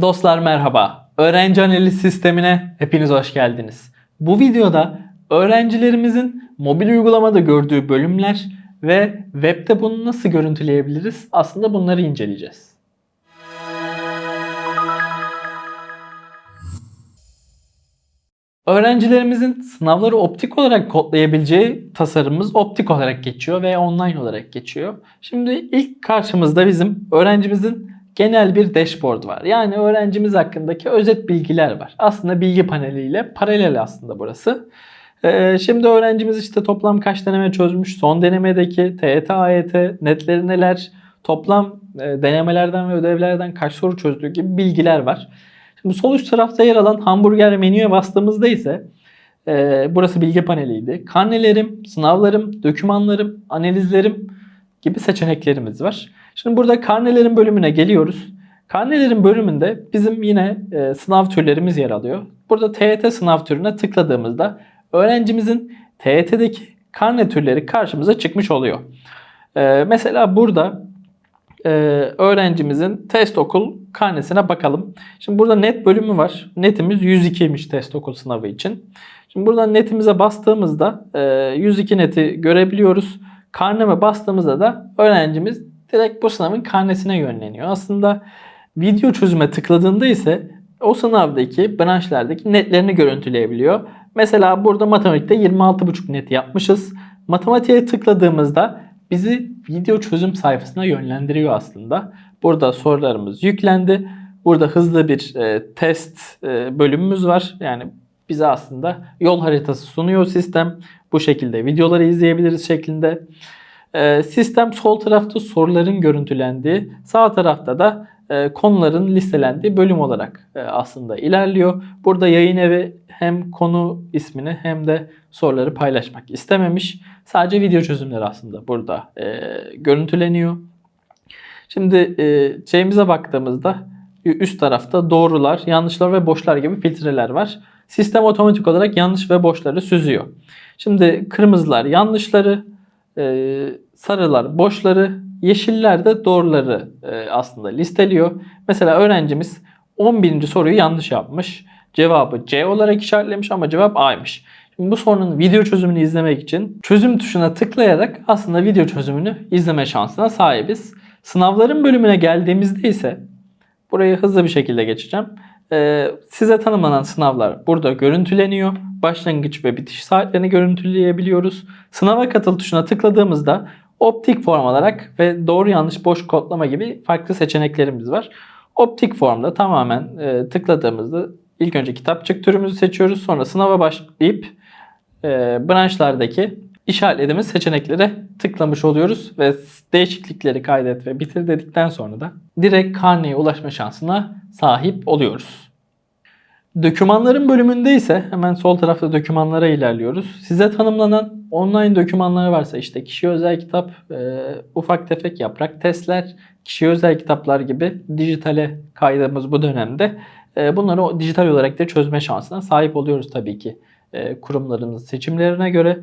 Dostlar merhaba. Öğrenci analiz sistemine hepiniz hoş geldiniz. Bu videoda öğrencilerimizin mobil uygulamada gördüğü bölümler ve webde bunu nasıl görüntüleyebiliriz? Aslında bunları inceleyeceğiz. Öğrencilerimizin sınavları optik olarak kodlayabileceği tasarımımız optik olarak geçiyor ve online olarak geçiyor. Şimdi ilk karşımızda bizim öğrencimizin genel bir dashboard var. Yani öğrencimiz hakkındaki özet bilgiler var. Aslında bilgi paneliyle paralel aslında burası. Ee, şimdi öğrencimiz işte toplam kaç deneme çözmüş, son denemedeki TET, AYT, netleri neler, toplam e, denemelerden ve ödevlerden kaç soru çözdüğü gibi bilgiler var. Şimdi sol üst tarafta yer alan hamburger menüye bastığımızda ise e, burası bilgi paneliydi. Karnelerim, sınavlarım, dokümanlarım, analizlerim gibi seçeneklerimiz var. Şimdi burada karnelerin bölümüne geliyoruz. Karnelerin bölümünde bizim yine e, sınav türlerimiz yer alıyor. Burada TYT sınav türüne tıkladığımızda öğrencimizin TYT'deki karne türleri karşımıza çıkmış oluyor. E, mesela burada e, öğrencimizin test okul karnesine bakalım. Şimdi burada net bölümü var. Netimiz 102'ymiş test okul sınavı için. Şimdi buradan netimize bastığımızda e, 102 neti görebiliyoruz. Karneme bastığımızda da öğrencimiz direkt bu sınavın karnesine yönleniyor. Aslında video çözüme tıkladığında ise o sınavdaki branşlardaki netlerini görüntüleyebiliyor. Mesela burada matematikte 26,5 net yapmışız. Matematiğe tıkladığımızda bizi video çözüm sayfasına yönlendiriyor aslında. Burada sorularımız yüklendi. Burada hızlı bir e, test e, bölümümüz var. Yani bize aslında yol haritası sunuyor sistem. Bu şekilde videoları izleyebiliriz şeklinde. E, sistem sol tarafta soruların görüntülendiği, sağ tarafta da e, konuların listelendiği bölüm olarak e, aslında ilerliyor. Burada yayın evi hem konu ismini hem de soruları paylaşmak istememiş. Sadece video çözümleri aslında burada e, görüntüleniyor. Şimdi şeyimize baktığımızda üst tarafta doğrular, yanlışlar ve boşlar gibi filtreler var. Sistem otomatik olarak yanlış ve boşları süzüyor. Şimdi kırmızılar yanlışları, e, sarılar boşları, yeşiller de doğruları e, aslında listeliyor. Mesela öğrencimiz 11. soruyu yanlış yapmış. Cevabı C olarak işaretlemiş ama cevap A'ymış. Şimdi bu sorunun video çözümünü izlemek için çözüm tuşuna tıklayarak aslında video çözümünü izleme şansına sahibiz. Sınavların bölümüne geldiğimizde ise burayı hızlı bir şekilde geçeceğim. Ee, size tanımlanan sınavlar burada görüntüleniyor. Başlangıç ve bitiş saatlerini görüntüleyebiliyoruz. Sınava katıl tuşuna tıkladığımızda optik form olarak ve doğru yanlış boş kodlama gibi farklı seçeneklerimiz var. Optik formda tamamen e, tıkladığımızda ilk önce kitapçık türümüzü seçiyoruz. Sonra sınava başlayıp e, branşlardaki işaretlediğimiz seçeneklere tıklamış oluyoruz ve değişiklikleri kaydet ve bitir dedikten sonra da direkt karneye ulaşma şansına sahip oluyoruz. Dokümanların bölümünde ise hemen sol tarafta dokümanlara ilerliyoruz. Size tanımlanan online dokümanlar varsa işte kişi özel kitap, e, ufak tefek yaprak testler, kişi özel kitaplar gibi dijitale kaydığımız bu dönemde e, bunları dijital olarak da çözme şansına sahip oluyoruz tabii ki e, kurumların seçimlerine göre.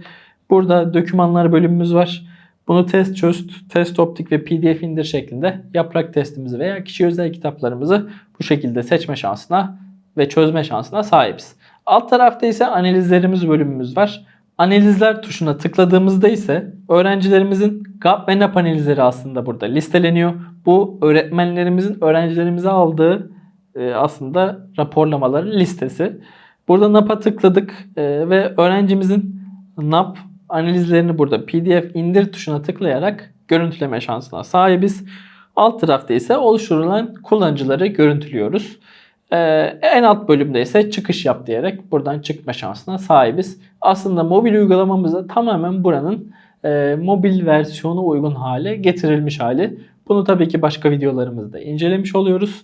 Burada dokümanlar bölümümüz var. Bunu test çöz, test optik ve pdf indir şeklinde yaprak testimizi veya kişi özel kitaplarımızı bu şekilde seçme şansına ve çözme şansına sahibiz. Alt tarafta ise analizlerimiz bölümümüz var. Analizler tuşuna tıkladığımızda ise öğrencilerimizin GAP ve NAP analizleri aslında burada listeleniyor. Bu öğretmenlerimizin öğrencilerimize aldığı e, aslında raporlamaların listesi. Burada NAP'a tıkladık e, ve öğrencimizin NAP analizlerini burada PDF indir tuşuna tıklayarak görüntüleme şansına sahibiz. Alt tarafta ise oluşturulan kullanıcıları görüntülüyoruz. Ee, en alt bölümde ise çıkış yap diyerek buradan çıkma şansına sahibiz. Aslında mobil uygulamamızda tamamen buranın e, mobil versiyonu uygun hale getirilmiş hali. Bunu tabii ki başka videolarımızda incelemiş oluyoruz.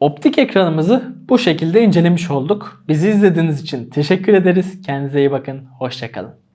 Optik ekranımızı bu şekilde incelemiş olduk. Bizi izlediğiniz için teşekkür ederiz. Kendinize iyi bakın. Hoşçakalın.